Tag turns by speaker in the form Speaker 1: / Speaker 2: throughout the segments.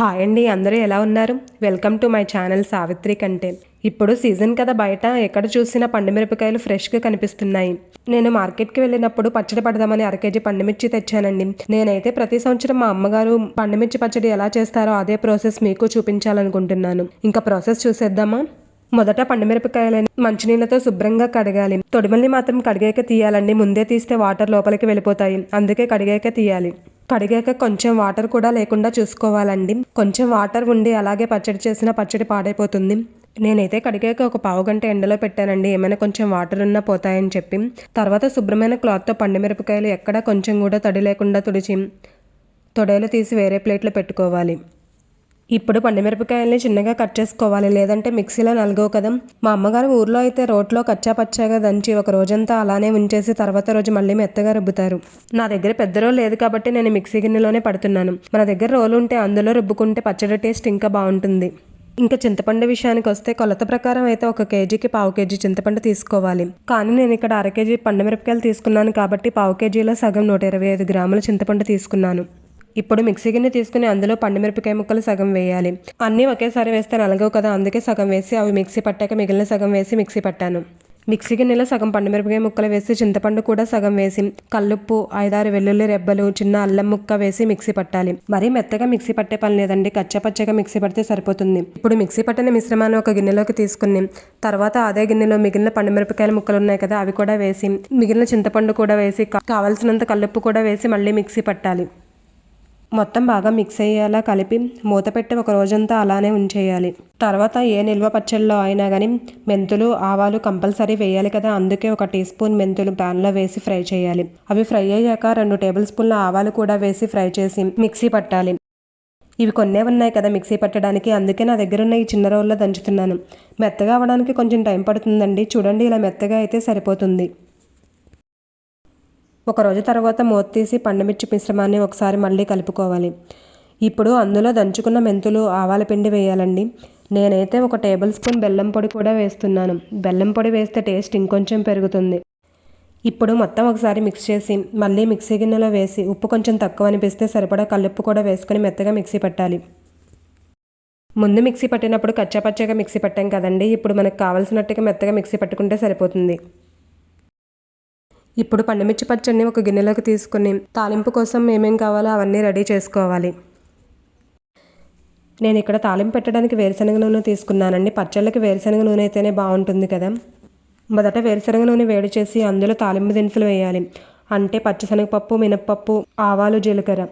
Speaker 1: Hi అండి అందరూ ఎలా ఉన్నారు? Welcome to my channel Savitri కంటే. ఇప్పుడు సీజన్ కదా బయట ఎక్కడ చూసినా పండు మిరపకాయలు ఫ్రెష్గా కనిపిస్తున్నాయి. నేను మార్కెట్కి వెళ్ళినప్పుడు పచ్చడి పడదామని అరకేజీ పండుమిర్చి తెచ్చానండి. నేనైతే ప్రతి సంవత్సరం మా అమ్మగారు పండుమిర్చి పచ్చడి ఎలా చేస్తారో అదే ప్రాసెస్ మీకు చూపించాలనుకుంటున్నాను. ఇంకా ప్రాసెస్ చూసేద్దామా? మొదట పండుమిరపకాయలని మంచినీళ్ళతో శుభ్రంగా కడగాలి. తొడిమల్ని మాత్రం కడిగాక తీయాలండి. ముందే తీస్తే వాటర్ లోపలికి వెళ్ళిపోతాయి. అందుకే కడిగాక తీయాలి. కడిగాక కొంచెం వాటర్ కూడా లేకుండా చూసుకోవాలండి. కొంచెం వాటర్ ఉండి అలాగే పచ్చడి చేసిన పచ్చడి పాడైపోతుంది. నేనైతే కడిగాక ఒక పావు గంట ఎండలో పెట్టానండి. ఏమైనా కొంచెం వాటర్ ఉన్నా పోతాయని చెప్పి. తర్వాత శుభ్రమైన క్లాత్తో పండుమిరపకాయలు ఎక్కడ కొంచెం కూడా తడి లేకుండా తుడిచి తొడేలు తీసి వేరే ప్లేట్లో పెట్టుకోవాలి. ఇప్పుడు పండుమిరపకాయల్ని చిన్నగా కట్ చేసుకోవాలి. లేదంటే మిక్సీలో నలగవు కదా. మా అమ్మగారు ఊర్లో అయితే రోట్లో కచ్చా పచ్చాగా దంచి ఒక రోజంతా అలానే ఉంచేసి తర్వాత రోజు మళ్ళీ మెత్తగా రుబ్బుతారు. నా దగ్గర పెద్ద రోలు లేదు కాబట్టి నేను మిక్సీ గిన్నెలోనే పడుతున్నాను. మన దగ్గర రోలు ఉంటే అందులో రుబ్బుకుంటే పచ్చడి టేస్ట్ ఇంకా బాగుంటుంది. ఇంకా చింతపండు విషయానికి వస్తే కొలత ప్రకారం అయితే ఒక కేజీకి పావు కేజీ చింతపండు తీసుకోవాలి. కానీ నేను ఇక్కడ అర కేజీ పండుమిరపకాయలు తీసుకున్నాను కాబట్టి పావు కేజీలో సగం నూట ఇరవై ఐదు గ్రాముల చింతపండు తీసుకున్నాను. ఇప్పుడు మిక్సీ గిన్నె తీసుకుని అందులో పండుమిరపకాయ ముక్కలు సగం వేయాలి. అన్నీ ఒకేసారి వేస్తే నలగవు కదా అందుకే సగం వేసి అవి మిక్సీ పట్టాక మిగిలిన సగం వేసి మిక్సీ పట్టాను. మిక్సీ గిన్నెలో సగం పండుమిరపకాయ ముక్కలు వేసి చింతపండు కూడా సగం వేసి కల్లుప్పు ఐదారు వెల్లుల్లి రెబ్బలు చిన్న అల్లం ముక్క వేసి మిక్సీ పట్టాలి. మరీ మెత్తగా మిక్సీ పట్టే పని లేదండి కచ్చపచ్చగా మిక్సీ పడితే సరిపోతుంది. ఇప్పుడు మిక్సీ పట్టిన మిశ్రమాన్ని ఒక గిన్నెలోకి తీసుకుని తర్వాత అదే గిన్నెలో మిగిలిన పండుమిరపకాయల ముక్కలు ఉన్నాయి కదా అవి కూడా వేసి మిగిలిన చింతపండు కూడా వేసి కావలసినంత కల్లుప్పు కూడా వేసి మళ్ళీ మిక్సీ పట్టాలి. మొత్తం బాగా మిక్స్ అయ్యేలా కలిపి మూత పెట్టి ఒక రోజంతా అలానే ఉంచేయాలి. తర్వాత ఏ నిల్వ పచ్చళ్ళలో అయినా కానీ మెంతులు ఆవాలు కంపల్సరీ వేయాలి కదా. అందుకే ఒక టీ స్పూన్ మెంతులు ప్యాన్లో వేసి ఫ్రై చేయాలి. అవి ఫ్రై అయ్యాక రెండు టేబుల్ స్పూన్ల ఆవాలు కూడా వేసి ఫ్రై చేసి మిక్సీ పట్టాలి. ఇవి కొన్నే ఉన్నాయి కదా మిక్సీ పట్టడానికి. అందుకే నా దగ్గర ఉన్న ఈ చిన్న రోల్లో దంచుతున్నాను. మెత్తగా అవ్వడానికి కొంచెం టైం పడుతుందండి. చూడండి ఇలా మెత్తగా అయితే సరిపోతుంది. ఒక రోజు తర్వాత మూత తీసి పండుమిర్చి మిశ్రమాన్ని ఒకసారి మళ్ళీ కలుపుకోవాలి. ఇప్పుడు అందులో దంచుకున్న మెంతులు ఆవాల పిండి వేయాలండి. నేనైతే ఒక టేబుల్ స్పూన్ బెల్లం పొడి కూడా వేస్తున్నాను. బెల్లం పొడి వేస్తే టేస్ట్ ఇంకొంచెం పెరుగుతుంది. ఇప్పుడు మొత్తం ఒకసారి మిక్స్ చేసి మళ్ళీ మిక్సీ గిన్నెలో వేసి ఉప్పు కొంచెం తక్కువ అనిపిస్తే సరిపడా కల్లుప్పు కూడా వేసుకొని మెత్తగా మిక్సీ పట్టాలి. ముందు మిక్సీ పట్టినప్పుడు కచ్చాపచ్చాగా మిక్సీ పట్టాం కదండి. ఇప్పుడు మనకు కావాల్సినట్టుగా మెత్తగా మిక్సీ పట్టుకుంటే సరిపోతుంది. ఇప్పుడు పండుమిర్చి పచ్చడిని ఒక గిన్నెలోకి తీసుకుని తాలింపు కోసం ఏమేం కావాలో అవన్నీ రెడీ చేసుకోవాలి. నేను ఇక్కడ తాలింపు పెట్టడానికి వేరుశనగ నూనె తీసుకున్నానండి. పచ్చళ్ళకి వేరుశనగ నూనె అయితేనే బాగుంటుంది కదా. మొదట వేరుశనగ నూనె వేడి చేసి అందులో తాలింపు దినుసులు వేయాలి. అంటే పచ్చిశనగపప్పు మినప్పప్పు ఆవాలు జీలకర్ర.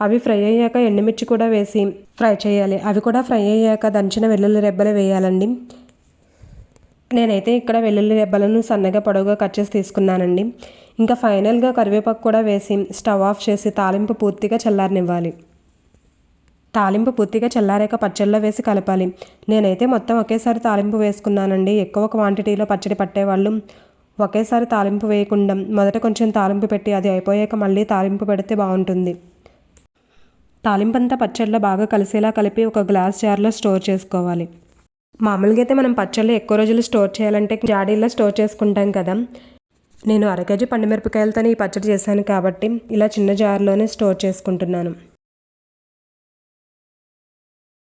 Speaker 1: అవి ఫ్రై అయ్యాక ఎండుమిర్చి కూడా వేసి ఫ్రై చేయాలి. అవి కూడా ఫ్రై అయ్యాక దంచిన వెల్లుల్లి రెబ్బలు వేయాలండి. నేనైతే ఇక్కడ వెల్లుల్లి రెబ్బలను సన్నగా పొడవుగా కట్ చేసి తీసుకున్నానండి. ఇంకా ఫైనల్గా కరివేపాకు కూడా వేసి స్టవ్ ఆఫ్ చేసి తాలింపు పూర్తిగా చల్లారనివ్వాలి. తాలింపు పూర్తిగా చల్లారాక పచ్చళ్ళలో వేసి కలపాలి. నేనైతే మొత్తం ఒకేసారి తాలింపు వేసుకున్నానండి. ఎక్కువ క్వాంటిటీలో పచ్చడి పట్టేవాళ్ళు ఒకేసారి తాలింపు వేయకుండా మొదట కొంచెం తాలింపు పెట్టి అది అయిపోయాక మళ్ళీ తాలింపు పెడితే బాగుంటుంది. తాలింపు అంతా బాగా కలిసేలా కలిపి ఒక గ్లాస్ జార్లో స్టోర్ చేసుకోవాలి. మామూలుగా అయితే మనం పచ్చళ్ళు ఎక్కువ రోజులు స్టోర్ చేయాలంటే జాడీల్లో స్టోర్ చేసుకుంటాం కదా. నేను అర కేజీ పండుమిరపకాయలతో ఈ పచ్చడి చేశాను కాబట్టి ఇలా చిన్న జార్లోనే స్టోర్ చేసుకుంటున్నాను.